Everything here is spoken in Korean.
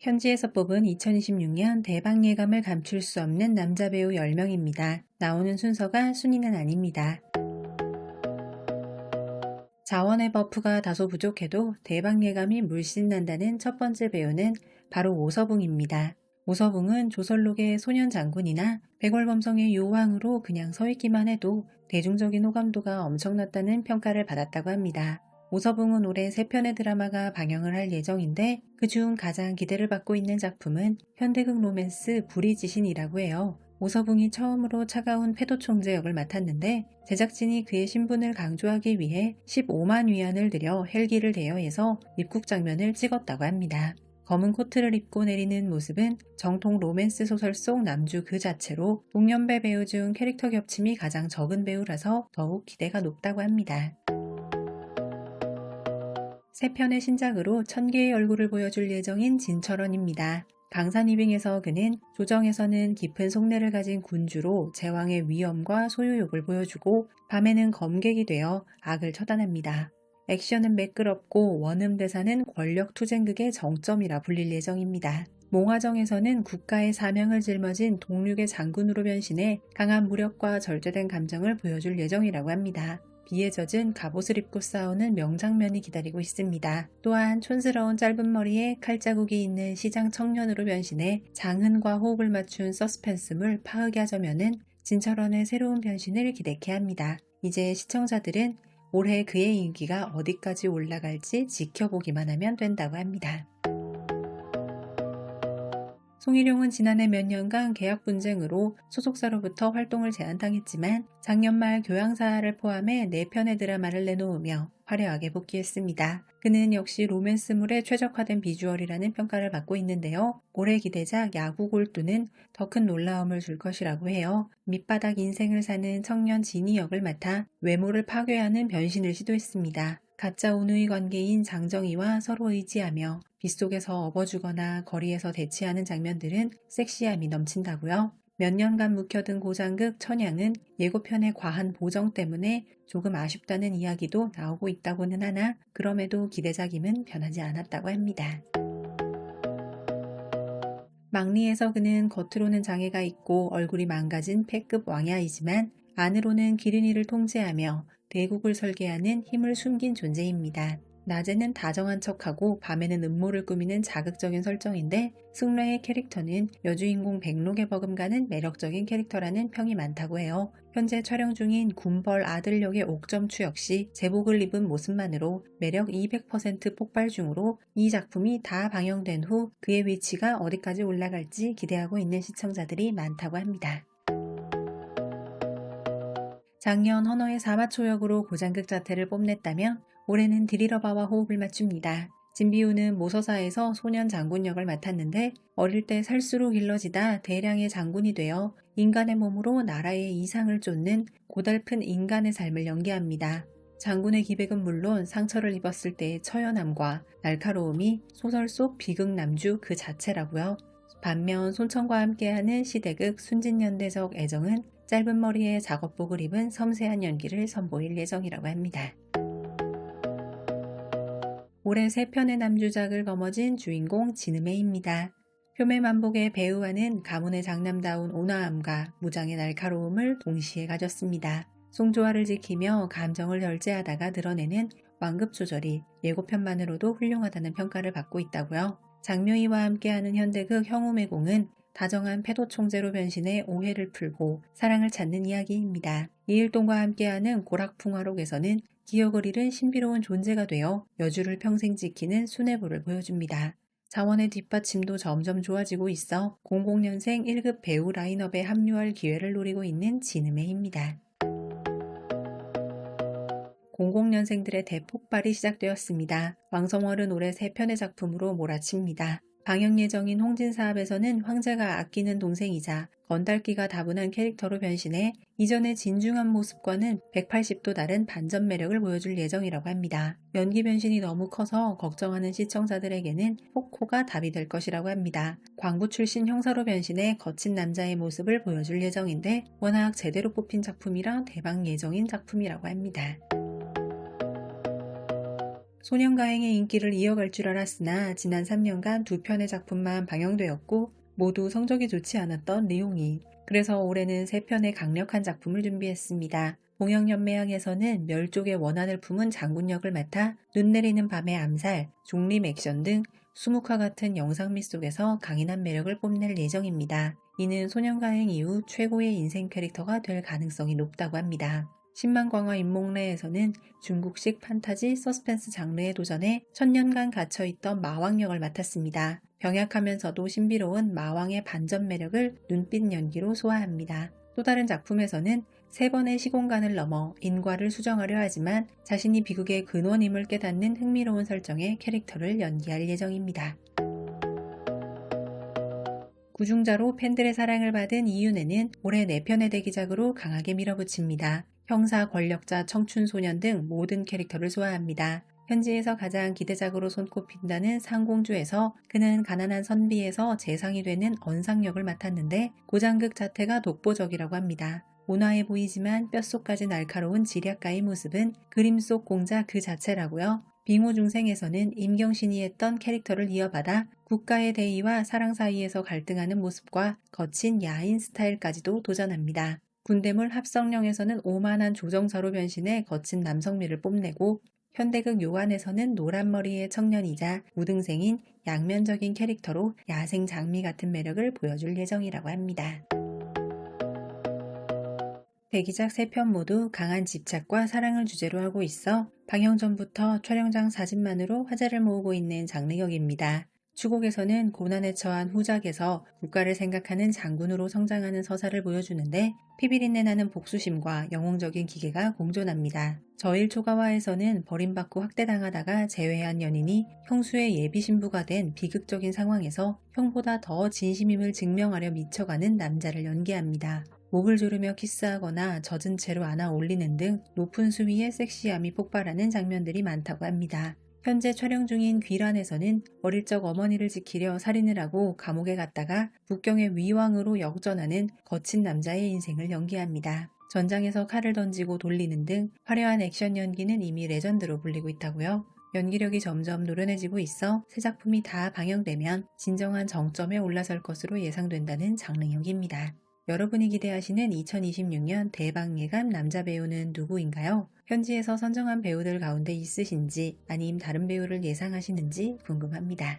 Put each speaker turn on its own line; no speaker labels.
현지에서 뽑은 2026년 대박 예감을 감출 수 없는 남자 배우 10명입니다. 나오는 순서가 순위는 아닙니다. 자원의 버프가 다소 부족해도 대박 예감이 물씬 난다는 첫 번째 배우는 바로 오서붕입니다. 오서붕은 조선록의 소년 장군이나 백월범성의 요왕으로 그냥 서 있기만 해도 대중적인 호감도가 엄청났다는 평가를 받았다고 합니다. 오서붕은 올해 3편의 드라마가 방영을 할 예정인데 그중 가장 기대를 받고 있는 작품은 현대극 로맨스 불이 지신이라고 해요. 오서붕이 처음으로 차가운 패도 총재 역을 맡았는데 제작진이 그의 신분을 강조하기 위해 15만 위안을 들여 헬기를 대여해서 입국 장면을 찍었다고 합니다. 검은 코트를 입고 내리는 모습은 정통 로맨스 소설 속 남주 그 자체로 동년배 배우 중 캐릭터 겹침이 가장 적은 배우라서 더욱 기대가 높다고 합니다. 세 편의 신작으로 천 개의 얼굴을 보여줄 예정인 진철원입니다. 강산이빙에서 그는 조정에서는 깊은 속내를 가진 군주로 제왕의 위엄과 소유욕을 보여주고 밤에는 검객이 되어 악을 처단합니다. 액션은 매끄럽고 원음 대사는 권력 투쟁극의 정점이라 불릴 예정입니다. 몽화정에서는 국가의 사명을 짊어진 동륙의 장군으로 변신해 강한 무력과 절제된 감정을 보여줄 예정이라고 합니다. 비에 젖은 갑옷을 입고 싸우는 명장면이 기다리고 있습니다. 또한 촌스러운 짧은 머리에 칼자국이 있는 시장 청년으로 변신해 장흔과 호흡을 맞춘 서스펜스물 파흑야 저면은 진철원의 새로운 변신을 기대케 합니다. 이제 시청자들은 올해 그의 인기가 어디까지 올라갈지 지켜보기만 하면 된다고 합니다. 송일용은 지난해 몇 년간 계약 분쟁으로 소속사로부터 활동을 제한당했지만 작년 말 교양사를 포함해 4편의 드라마를 내놓으며 화려하게 복귀했습니다. 그는 역시 로맨스물에 최적화된 비주얼이라는 평가를 받고 있는데요. 올해 기대작 야구 골두는 더 큰 놀라움을 줄 것이라고 해요. 밑바닥 인생을 사는 청년 진이 역을 맡아 외모를 파괴하는 변신을 시도했습니다. 가짜 온누이 관계인 장정희와 서로 의지하며 빗속에서 업어주거나 거리에서 대치하는 장면들은 섹시함이 넘친다고요. 몇 년간 묵혀둔 고장극 천양은 예고편의 과한 보정 때문에 조금 아쉽다는 이야기도 나오고 있다고는 하나 그럼에도 기대작임은 변하지 않았다고 합니다. 막리에서 그는 겉으로는 장애가 있고 얼굴이 망가진 패급 왕야이지만 안으로는 기린이를 통제하며 대국을 설계하는 힘을 숨긴 존재입니다. 낮에는 다정한 척하고 밤에는 음모를 꾸미는 자극적인 설정인데 승래의 캐릭터는 여주인공 백록의 버금가는 매력적인 캐릭터라는 평이 많다고 해요. 현재 촬영 중인 군벌 아들 역의 옥점추 역시 제복을 입은 모습만으로 매력 200% 폭발 중으로 이 작품이 다 방영된 후 그의 위치가 어디까지 올라갈지 기대하고 있는 시청자들이 많다고 합니다. 작년 헌어의 사마초역으로 고장극 자태를 뽐냈다면 올해는 드리러바와 호흡을 맞춥니다. 진비우는 모서사에서 소년 장군 역을 맡았는데 어릴 때 살수록 길러지다 대량의 장군이 되어 인간의 몸으로 나라의 이상을 쫓는 고달픈 인간의 삶을 연기합니다. 장군의 기백은 물론 상처를 입었을 때의 처연함과 날카로움이 소설 속 비극 남주 그 자체라고요. 반면 손천과 함께하는 시대극 순진연대적 애정은 짧은 머리에 작업복을 입은 섬세한 연기를 선보일 예정이라고 합니다. 올해 세 편의 남주작을 거머쥔 주인공 진음해입니다. 표면 만복의 배우와는 가문의 장남다운 온화함과 무장의 날카로움을 동시에 가졌습니다. 송조화를 지키며 감정을 절제하다가 드러내는 완급 조절이 예고편만으로도 훌륭하다는 평가를 받고 있다고요. 장묘희와 함께하는 현대극 형우매공은 다정한 패도 총재로 변신해 오해를 풀고 사랑을 찾는 이야기입니다. 이일동과 함께하는 고락풍화록에서는 기억을 잃은 신비로운 존재가 되어 여주를 평생 지키는 수뇌부를 보여줍니다. 자원의 뒷받침도 점점 좋아지고 있어 00년생 1급 배우 라인업에 합류할 기회를 노리고 있는 진음해입니다. 00년생들의 대폭발이 시작되었습니다. 왕성월은 올해 3편의 작품으로 몰아칩니다. 방영 예정인 홍진 사업에서는 황제가 아끼는 동생이자 건달기가 다분한 캐릭터로 변신해 이전의 진중한 모습과는 180도 다른 반전 매력을 보여줄 예정이라고 합니다. 연기 변신이 너무 커서 걱정하는 시청자들에게는 포코가 답이 될 것이라고 합니다. 광부 출신 형사로 변신해 거친 남자의 모습을 보여줄 예정인데 워낙 제대로 뽑힌 작품이라 대박 예정인 작품이라고 합니다. 소년가행의 인기를 이어갈 줄 알았으나 지난 3년간 두 편의 작품만 방영되었고 모두 성적이 좋지 않았던 리용이. 그래서 올해는 세 편의 강력한 작품을 준비했습니다. 봉영연매양에서는 멸족의 원한을 품은 장군 역을 맡아 눈 내리는 밤의 암살, 중림 액션 등 수묵화 같은 영상미 속에서 강인한 매력을 뽐낼 예정입니다. 이는 소년가행 이후 최고의 인생 캐릭터가 될 가능성이 높다고 합니다. 10만광화 인목래에서는 중국식 판타지 서스펜스 장르에 도전해 천년간 갇혀있던 마왕 역을 맡았습니다. 병약하면서도 신비로운 마왕의 반전 매력을 눈빛 연기로 소화합니다. 또 다른 작품에서는 세 번의 시공간을 넘어 인과를 수정하려 하지만 자신이 비극의 근원임을 깨닫는 흥미로운 설정의 캐릭터를 연기할 예정입니다. 구중자로 팬들의 사랑을 받은 이윤혜는 올해 4편의 대기작으로 강하게 밀어붙입니다. 형사, 권력자, 청춘 소년 등 모든 캐릭터를 소화합니다. 현지에서 가장 기대작으로 손꼽힌다는 상공주에서 그는 가난한 선비에서 재상이 되는 언상역을 맡았는데 고장극 자태가 독보적이라고 합니다. 온화해 보이지만 뼛속까지 날카로운 지략가의 모습은 그림 속 공자 그 자체라고요. 빙호중생에서는 임경신이 했던 캐릭터를 이어받아 국가의 대의와 사랑 사이에서 갈등하는 모습과 거친 야인 스타일까지도 도전합니다. 군대물 합성령에서는 오만한 조정사로 변신해 거친 남성미를 뽐내고 현대극 요한에서는 노란머리의 청년이자 우등생인 양면적인 캐릭터로 야생 장미 같은 매력을 보여줄 예정이라고 합니다. 대기작 3편 모두 강한 집착과 사랑을 주제로 하고 있어 방영 전부터 촬영장 사진만으로 화제를 모으고 있는 장르격입니다. 추곡에서는 고난에 처한 후작에서 국가를 생각하는 장군으로 성장하는 서사를 보여주는데 피비린내 나는 복수심과 영웅적인 기계가 공존합니다. 저일 초가와에서는 버림받고 학대당하다가 재회한 연인이 형수의 예비 신부가 된 비극적인 상황에서 형보다 더 진심임을 증명하려 미쳐가는 남자를 연기합니다. 목을 조르며 키스하거나 젖은 채로 안아 올리는 등 높은 수위의 섹시함이 폭발하는 장면들이 많다고 합니다. 현재 촬영 중인 귀란에서는 어릴 적 어머니를 지키려 살인을 하고 감옥에 갔다가 북경의 위왕으로 역전하는 거친 남자의 인생을 연기합니다. 전장에서 칼을 던지고 돌리는 등 화려한 액션 연기는 이미 레전드로 불리고 있다고요. 연기력이 점점 노련해지고 있어 새 작품이 다 방영되면 진정한 정점에 올라설 것으로 예상된다는 장르역입니다. 여러분이 기대하시는 2026년 대박 예감 남자 배우는 누구인가요? 현지에서 선정한 배우들 가운데 있으신지 아님 다른 배우를 예상하시는지 궁금합니다.